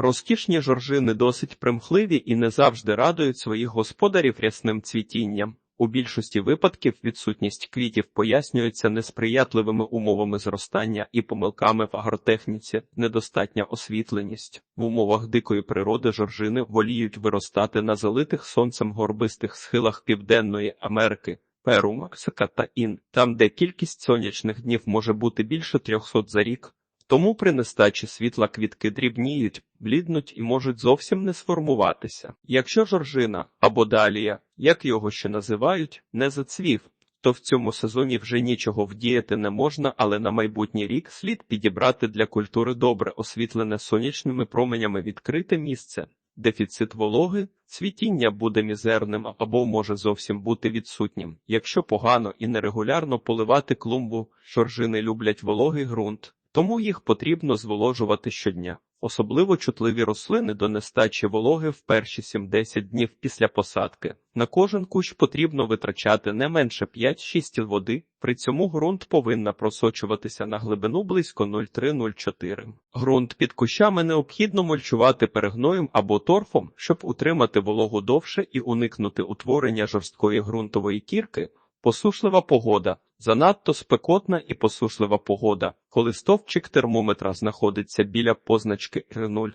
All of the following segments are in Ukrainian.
Розкішні жоржини досить примхливі і не завжди радують своїх господарів рясним цвітінням. У більшості випадків відсутність квітів пояснюється несприятливими умовами зростання і помилками в агротехніці, недостатня освітленість. В умовах дикої природи жоржини воліють виростати на залитих сонцем горбистих схилах Південної Америки. Перу, Мексика та Ін, там, де кількість сонячних днів може бути більше 300 за рік. Тому при нестачі світла квітки дрібніють, бліднуть і можуть зовсім не сформуватися. Якщо жоржина або далія, як його ще називають, не зацвів, то в цьому сезоні вже нічого вдіяти не можна, але на майбутній рік слід підібрати для культури добре освітлене сонячними променями відкрите місце. Дефіцит вологи, цвітіння буде мізерним або може зовсім бути відсутнім. Якщо погано і нерегулярно поливати клумбу, жоржини люблять вологий ґрунт, тому їх потрібно зволожувати щодня. Особливо чутливі рослини до нестачі вологи в перші 7-10 днів після посадки. На кожен кущ потрібно витрачати не менше 5-6 води, при цьому ґрунт повинна просочуватися на глибину близько 0,3-0,4. Ґрунт під кущами необхідно мульчувати перегноєм або торфом, щоб утримати вологу довше і уникнути утворення жорсткої ґрунтової кірки. Посушлива погода. Занадто спекотна і посушлива погода, коли стовпчик термометра знаходиться біля позначки R0.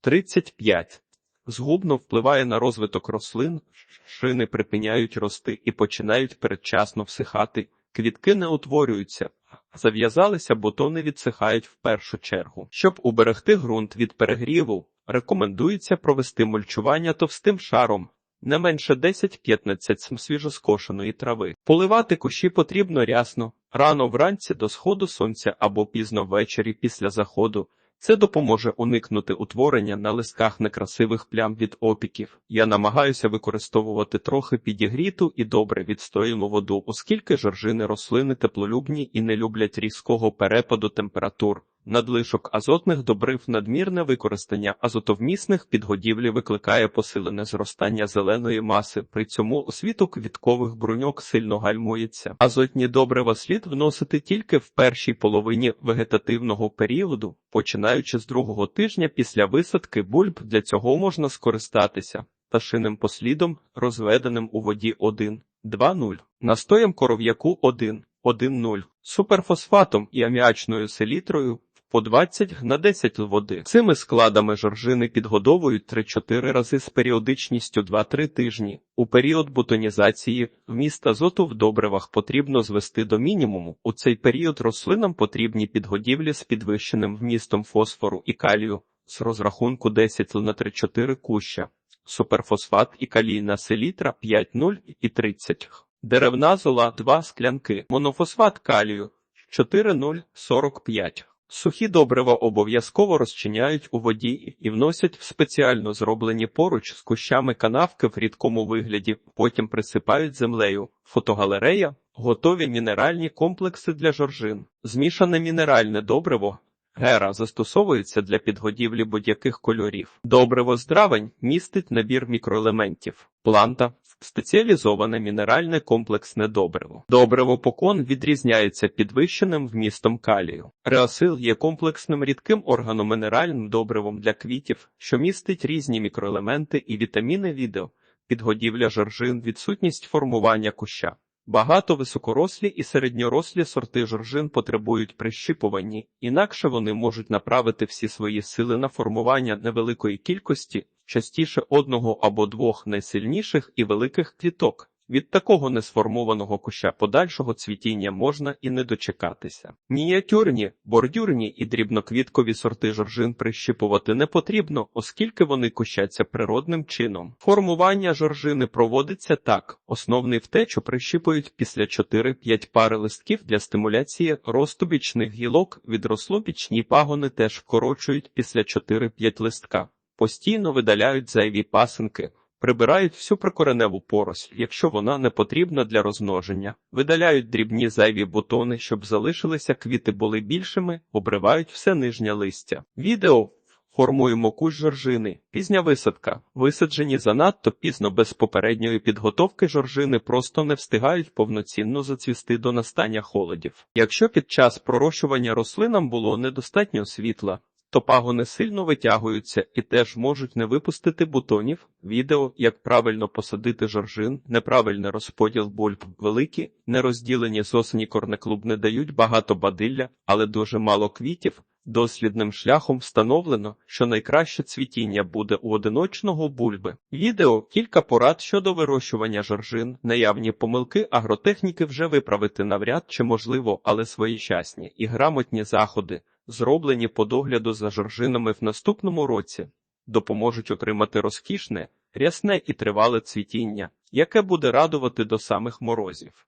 35. Згубно впливає на розвиток рослин, шини припиняють рости і починають передчасно всихати, квітки не утворюються, зав'язалися, бутони відсихають в першу чергу. Щоб уберегти ґрунт від перегріву, рекомендується провести мульчування товстим шаром, не менше 10-15 см свіжоскошеної трави. Поливати кущі потрібно рясно, рано вранці до сходу сонця або пізно ввечері після заходу. Це допоможе уникнути утворення на листках некрасивих плям від опіків. Я намагаюся використовувати трохи підігріту і добре відстояну воду, оскільки жоржини рослини теплолюбні і не люблять різкого перепаду температур. Надлишок азотних добрив надмірне використання азотовмісних підгодівлі викликає посилене зростання зеленої маси, при цьому освіту квіткових бруньок сильно гальмується. Азотні добрива слід вносити тільки в першій половині вегетативного періоду, починаючи з другого тижня після висадки бульб, для цього можна скористатися пташиним послідом, розведеним у воді 1, 2,0, настоєм коров'яку 1, 1,0, суперфосфатом і аміачною селітрою по 20 на 10 води. Цими складами жоржини підгодовують 3-4 рази з періодичністю 2-3 тижні. У період бутонізації вміст азоту в добривах потрібно звести до мінімуму. У цей період рослинам потрібні підгодівлі з підвищеним вмістом фосфору і калію з розрахунку 10 на 3-4 куща. Суперфосфат і калійна селітра 5,0 і 30. Деревна зола 2 склянки. Монофосфат калію 4,045. Сухі добрива обов'язково розчиняють у воді і вносять в спеціально зроблені поруч з кущами канавки в рідкому вигляді, потім присипають землею. Фотогалерея готові мінеральні комплекси для жоржин. Змішане мінеральне добриво. Гера застосовується для підгодівлі будь-яких кольорів. Добриво здравень містить набір мікроелементів. Планта спеціалізоване мінеральне комплексне добриво. Добриво покон відрізняється підвищеним вмістом калію. Реосил є комплексним рідким органомінеральним добривом для квітів, що містить різні мікроелементи і вітаміни відео, підгодівля жоржин, відсутність формування куща. Багато високорослі і середньорослі сорти жоржин потребують прищіпуванні, інакше вони можуть направити всі свої сили на формування невеликої кількості, частіше одного або двох найсильніших і великих квіток. Від такого несформованого куща подальшого цвітіння можна і не дочекатися. Мініатюрні, бордюрні і дрібноквіткові сорти жоржин прищипувати не потрібно, оскільки вони кущаться природним чином. Формування жоржини проводиться так: основний втечу прищипують після 4-5 пари листків для стимуляції росту бічних гілок, відросло-бічні пагони теж вкорочують після 4-5 листка. Постійно видаляють зайві пасинки. Прибирають всю прикореневу поросль, якщо вона не потрібна для розмноження, видаляють дрібні зайві бутони, щоб залишилися квіти були більшими, обривають все нижнє листя. Відео формуємо кущ жоржини, пізня висадка. Висаджені занадто пізно без попередньої підготовки жоржини просто не встигають повноцінно зацвісти до настання холодів. Якщо під час пророщування рослинам було недостатньо світла, Часто пагони сильно витягуються і теж можуть не випустити бутонів. Відео, як правильно посадити жоржин, неправильний розподіл бульб великі, нерозділені з осені корнеклуб не дають багато бадилля, але дуже мало квітів. Дослідним шляхом встановлено, що найкраще цвітіння буде у одиночного бульби. Відео кілька порад щодо вирощування жоржин, наявні помилки агротехніки вже виправити навряд чи можливо, але своєчасні і грамотні заходи, зроблені по догляду за жоржинами в наступному році, допоможуть отримати розкішне, рясне і тривале цвітіння, яке буде радувати до самих морозів.